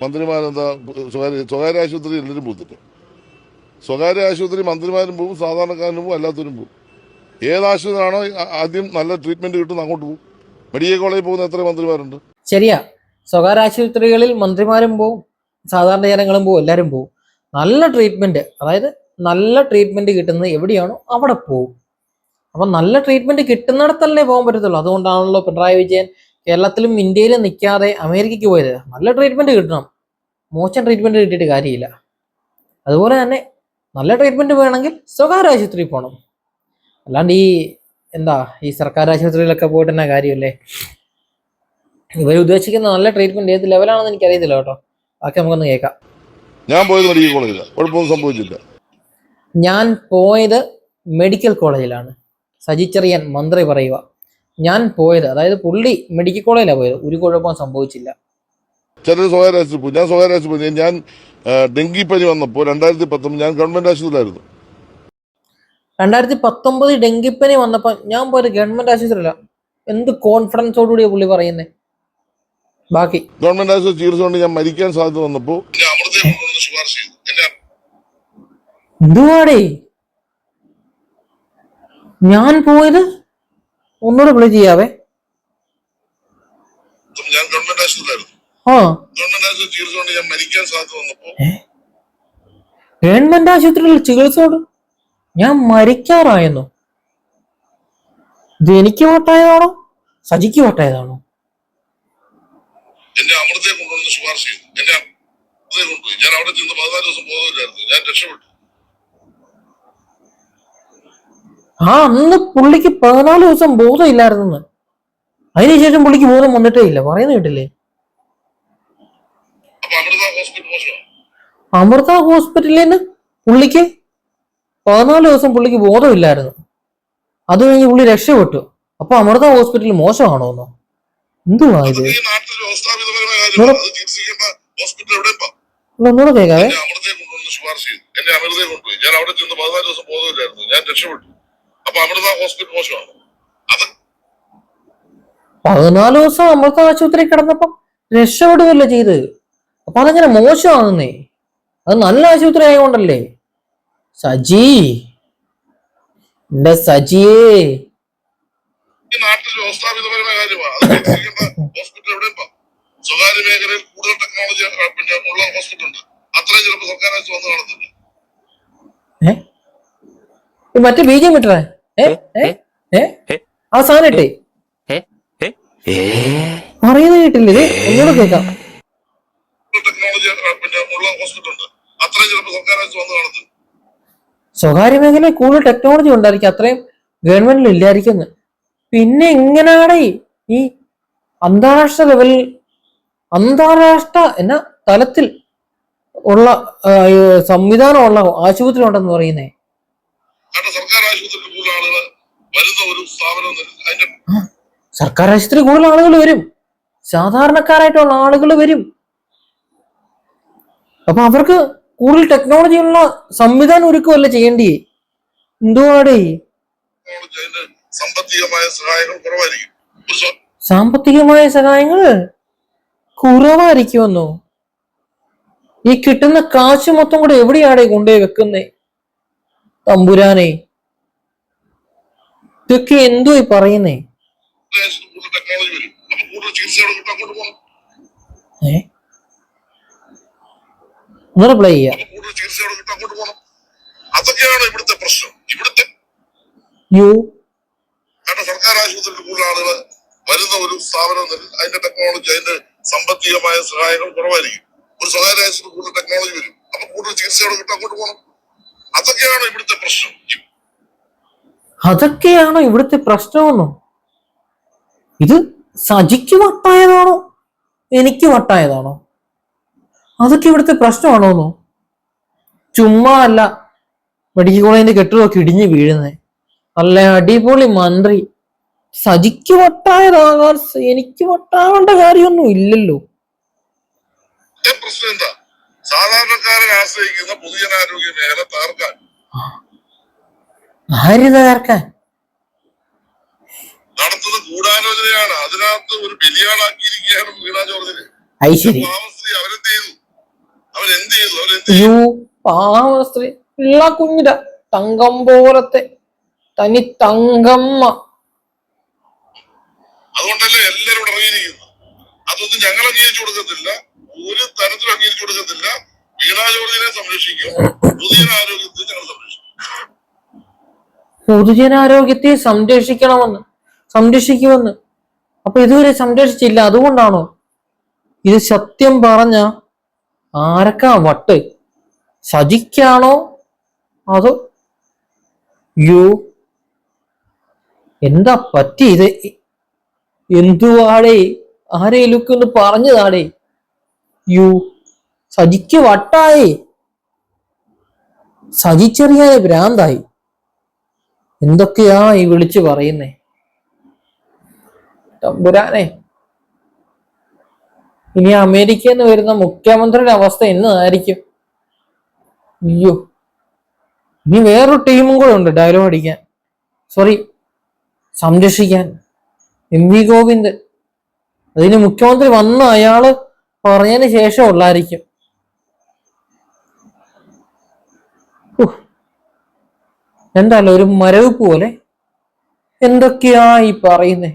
മന്ത്രിമാരെന്താ സ്വകാര്യ സ്വകാര്യ ആശുപത്രി എല്ലാവരും പോകത്തില്ല സ്വകാര്യ ആശുപത്രി മന്ത്രിമാരും പോകും സാധാരണക്കാരനും പോകും അല്ലാത്തവരും പോകും ഏത് ആശുപത്രിയാണോ ആദ്യം നല്ല ട്രീറ്റ്മെന്റ് കിട്ടുന്ന അങ്ങോട്ട് പോകും മെഡിക്കൽ കോളേജിൽ പോകുന്ന എത്ര മന്ത്രിമാരുണ്ട്? ശരിയാ. സ്വകാര്യ ആശുപത്രികളിൽ മന്ത്രിമാരും പോകും സാധാരണ ജനങ്ങളും പോകും എല്ലാവരും പോകും നല്ല ട്രീറ്റ്മെന്റ് അതായത് നല്ല ട്രീറ്റ്മെന്റ് കിട്ടുന്നത് എവിടെയാണോ അവിടെ പോകും അപ്പൊ നല്ല ട്രീറ്റ്മെന്റ് കിട്ടുന്നിടത്തല്ലേ പോകാൻ പറ്റത്തുള്ളൂ. അതുകൊണ്ടാണല്ലോ പിണറായി വിജയൻ കേരളത്തിലും ഇന്ത്യയിലും നിൽക്കാതെ അമേരിക്കയ്ക്ക് പോയത്. നല്ല ട്രീറ്റ്മെന്റ് കിട്ടണം. മോശം ട്രീറ്റ്മെന്റ് കിട്ടിയിട്ട് കാര്യമില്ല. അതുപോലെ തന്നെ നല്ല ട്രീറ്റ്മെന്റ് വേണമെങ്കിൽ സ്വകാര്യ ആശുപത്രിയിൽ പോകണം അല്ലാണ്ട് ഈ എന്താ ഈ സർക്കാർ ആശുപത്രിയിലൊക്കെ പോയിട്ട് തന്നെ കാര്യമല്ലേ? ഇവർ ഉദ്ദേശിക്കുന്ന നല്ല ട്രീറ്റ്മെന്റ് ഏത് ലെവലാണെന്ന് എനിക്ക് അറിയത്തില്ല കേട്ടോ. ബാക്കി നമുക്കൊന്ന് കേൾക്കാം. ഞാൻ പോയത് മെഡിക്കൽ കോളേജിലാണ് കുഴപ്പമൊന്നും സംഭവിച്ചില്ല. ഞാൻ പോയത് മെഡിക്കൽ കോളേജിലാണ് സജിച്ചെറിയാൻ മന്ത്രി പറയുക. ഞാൻ പോയത് അതായത് പുള്ളി മെഡിക്കൽ കോളേജിലാണ് പോയത്. ഒരു കുഴപ്പവും സംഭവിച്ചില്ല. ചിലർ സ്വകാര്യ ആശുപത്രി പോകും ഞാൻ സ്വകാര്യ ആശുപത്രി പോയി. ഞാൻ ഡെങ്കിപ്പനി വന്നപ്പോൾ രണ്ടായിരത്തി പത്തൊമ്പത് ഞാൻ ഗവൺമെന്റ് ആശുപത്രിയിലായിരുന്നു. രണ്ടായിരത്തി പത്തൊമ്പത് ഡെങ്കിപ്പനി വന്നപ്പോൾ ഞാൻ പോയത് ഗവൺമെന്റ് ആശുപത്രിയില്ല എന്ത് കോൺഫിഡൻസോടുകൂടിയാണ് പുള്ളി പറയുന്നത് ബാക്കി. ഗവൺമെന്റ് ആശുപത്രി ചികിത്സ കൊണ്ട് ഞാൻ മരിക്കാൻ സാധ്യത വന്നപ്പോൾ ശുപാർശ ചെയ്തു. എന്നെ എന്തുവാടേ? ഞാൻ പോയത് ഒന്നുകൂടെ വിളി ചെയ്യാവേ. ഞാൻ ഗവൺമെന്റ് ആശുപത്രിയിലായിരുന്നു. ആ. ഗവൺമെന്റ് ആശുപത്രി ചികിത്സ ഞാൻ മരിക്കാൻ സാധ്യത ഗവൺമെന്റ് ആശുപത്രിയിൽ ചികിത്സയോട് ഞാൻ മരിക്കാറായെന്നു? ഇത് എനിക്ക് വട്ടായതാണോ? സജിക്ക് വട്ടായതാണോ? എന്റെ അമൃതയെ കൊണ്ടുവന്ന് ശുപാർശ ചെയ്തു. എന്റെ അമൃതയെ കൊണ്ടുപോയി. ഞാൻ അവിടെ ചെന്ന് പതിനാല് ദിവസം ബോധമില്ലായിരുന്നു ഞാൻ രക്ഷപ്പെട്ടു. ആ അന്ന് പുള്ളിക്ക് പതിനാല് ദിവസം ബോധമില്ലായിരുന്നു അതിനുശേഷം പുള്ളിക്ക് ബോധം വന്നിട്ടേ ഇല്ല. പറയുന്ന കേട്ടില്ലേ? അമൃത ഹോസ്പിറ്റലിൽ നിന്ന് പുള്ളിക്ക് പതിനാല് ദിവസം പുള്ളിക്ക് ബോധമില്ലായിരുന്നു. അത് കഴിഞ്ഞ് പുള്ളി രക്ഷപ്പെട്ടു. അപ്പൊ അമൃത ഹോസ്പിറ്റൽ മോശമാണോ എന്നോ എന്തുവാ ഇത്? ഒന്നുകൂടെ കേൾക്കാവേ. ഞാൻ രക്ഷപ്പെട്ടു. അപ്പൊ അമൃത ഹോസ്പിറ്റൽ മോശമാണ് അത് പതിനാല് ദിവസം അമൃത ആശുപത്രി കിടന്നപ്പം രക്ഷപ്പെടുകയല്ലേ ചെയ്ത്. അപ്പൊ അതങ്ങനെ മോശമാകുന്നേ അത് നല്ല ആശുപത്രി ആയതുകൊണ്ടല്ലേ സജി. എന്റെ സജിയെ. ഈ നാട്ടിൽ വ്യവസ്ഥാപിതപരമായ കാര്യമാണ് അത് ചികിത്സിക്കേണ്ട ഹോസ്പിറ്റൽ എവിടെയും സ്വകാര്യ മേഖലയിൽ കൂടുതൽ ടെക്നോളജി പിന്നെ ഉള്ള ഹോസ്പിറ്റൽ ഉണ്ട്. അത്രയും ചിലപ്പോൾ സർക്കാർ വന്ന് ഈ മറ്റേ ബീജം വിട്ടേ ആ സാധനം ഇട്ടേ പറയുന്നത് കേട്ടില്ലേ ഒന്നുകൂടെ കേൾക്കാം ടെക്നോളജി ആ, പിന്നെ ഉള്ള ഹോസ്പിറ്റൽ ഉണ്ട് അത്രയും ചിലപ്പോൾ സർക്കാർ വന്ന് കാണത്തില്ല സ്വകാര്യ മേഖലയിൽ കൂടുതൽ ടെക്നോളജി ഉണ്ടായിരിക്കും. അത്രയും ഗവൺമെന്റിൽ ഇല്ലായിരിക്കുന്നു. പിന്നെ എങ്ങനെയാണ് ഈ അന്താരാഷ്ട്ര ലെവലിൽ അന്താരാഷ്ട്ര എന്ന തലത്തിൽ ഉള്ള സംവിധാനമുള്ള ആശുപത്രി ഉണ്ടെന്ന് പറയുന്നേ. സർക്കാർ ആളുകൾ വരുന്ന ഒരു സ്ഥാപനം അതിന്റെ സർക്കാർ ആശുപത്രി കൂടുതൽ ആളുകൾ വരും. സാധാരണക്കാരായിട്ടുള്ള ആളുകൾ വരും. അപ്പൊ അവർക്ക് കൂടുതൽ ടെക്നോളജിയുള്ള സംവിധാനം ഒരുക്കുമല്ല ചെയ്യേണ്ടി എന്തുവാടേ? സാമ്പത്തികമായ സഹായങ്ങൾ കുറവായിരിക്കും. സാമ്പത്തികമായ സഹായങ്ങൾ കുറവായിരിക്കുമെന്നോ? ഈ കിട്ടുന്ന കാശ് മൊത്തം കൂടെ എവിടെയാടേ കൊണ്ടുപോയി വെക്കുന്നേ? തമ്പുരാനെ ഇതൊക്കെ എന്തോ ഈ പറയുന്നേ ആശുപത്രിയിൽ കൂടുതൽ ടെക്നോളജി വരും അപ്പൊ കൂടുതൽ ചികിത്സകൾ കിട്ടാൻ അങ്ങോട്ട് എന്തോ പറയുന്നേ? പ്ലേ ചെയ്യാം. അതൊക്കെയാണ് ഇവിടുത്തെ പ്രശ്നം. ഇവിടുത്തെ യു. സർക്കാർ ആശുപത്രിയിൽ കൂടുതൽ ആളുകൾ വരുന്ന ഒരു സ്ഥാപനം അതിന്റെ ടെക്നോളജി അതിന്റെ സാമ്പത്തികമായ സഹായങ്ങൾ കുറവായിരിക്കും. ഒരു സ്വകാര്യ ആശുപത്രി കൂടുതൽ ടെക്നോളജി വരും. അപ്പൊ കൂടുതൽ ചികിത്സയോടെ കിട്ടാൻ അങ്ങോട്ട് പോകണം അതൊക്കെയാണ് ഇവിടുത്തെ പ്രശ്നം. അതൊക്കെയാണോ ഇവിടുത്തെ പ്രശ്നമെന്നോ? ഇത് സജിക്ക് വട്ടായതാണോ? എനിക്ക് വട്ടായതാണോ? അതൊക്കെ ഇവിടുത്തെ പ്രശ്നമാണോന്നോ? ചുമ്മാ അല്ല മെഡിക്കൽ കോളേജിന്റെ കെട്ടിടമൊക്കെ ഇടിഞ്ഞ് വീഴുന്നേ. നല്ല അടിപൊളി മന്ത്രി. സജിക്ക് വട്ടായതാകാൻ എനിക്ക് വട്ടാവേണ്ട കാര്യമൊന്നും ഇല്ലല്ലോ. പ്രശ്നം എന്താ സാധാരണക്കാരെ ആശ്രയിക്കുന്ന പൊതുജനാരോഗ്യ മേഖല തകർക്കാൻ ആര് തകർക്കാൻ നടത്തുന്ന ഗൂഢാലോചനയാണ്. അതിനകത്ത് ഒരു ബലിയാളാക്കിയിരിക്കുകയാണ് വീണ ജോർജിനെ. ഐശ്വര്യ പാവസ്ത്രീ അവരെന്ത് ചെയ്തു? അവരെന്ത് ചെയ്തു? അവരെന്ത് ഉള്ള കുഞ്ഞിട തങ്കം പോലത്തെ തനി തങ്കമ്മ. അതുകൊണ്ടല്ലേ എല്ലാരും ഇവിടെ ഇറങ്ങിയിരിക്കുന്നത് അതൊന്നും ഞങ്ങൾ അംഗീകരിച്ചു കൊടുക്കത്തില്ല. ഒരു തരത്തിലും അംഗീകരിച്ചു കൊടുക്കത്തില്ല. വീണാ ജോർജിനെ സംരക്ഷിക്കും. ആരോഗ്യത്തെ ഞങ്ങൾ സംരക്ഷിക്കും. പൊതുജനാരോഗ്യത്തെ സംരക്ഷിക്കണമെന്ന് സംരക്ഷിക്കുമെന്ന്. അപ്പൊ ഇതുവരെ സംരക്ഷിച്ചില്ല. അതുകൊണ്ടാണോ? ഇത് സത്യം പറഞ്ഞ ആരക്കാ വട്ട്? സജിക്കാണോ? അതോ യോ എന്താ പറ്റി ഇത് എന്തുവാടേ ആരേലൊക്കെ ഒന്ന് പറഞ്ഞതാടേ? യു സജിക്ക് വട്ടായേ. സജിച്ചെറിയാതെ ഭ്രാന്തായി. എന്തൊക്കെയാ ഈ വിളിച്ചു പറയുന്നേ? തമ്പുരാനെ. ഇനി അമേരിക്കയിൽ നിന്ന് വരുന്ന മുഖ്യമന്ത്രിയുടെ അവസ്ഥ എന്നതായിരിക്കും അയ്യോ. ഇനി വേറൊരു ടീമും കൂടെ ഉണ്ട് ഡയലോഗ് അടിക്കാൻ. സോറി സംരക്ഷിക്കാൻ. എം വി ഗോവിന്ദ് അതിന് മുഖ്യമന്ത്രി വന്ന അയാൾ പറഞ്ഞതിന് ശേഷം ഉള്ളായിരിക്കും. എന്തായാലും ഒരു മരവിപ്പ് പോലെ എന്തൊക്കെയാ ഈ പറയുന്നേ?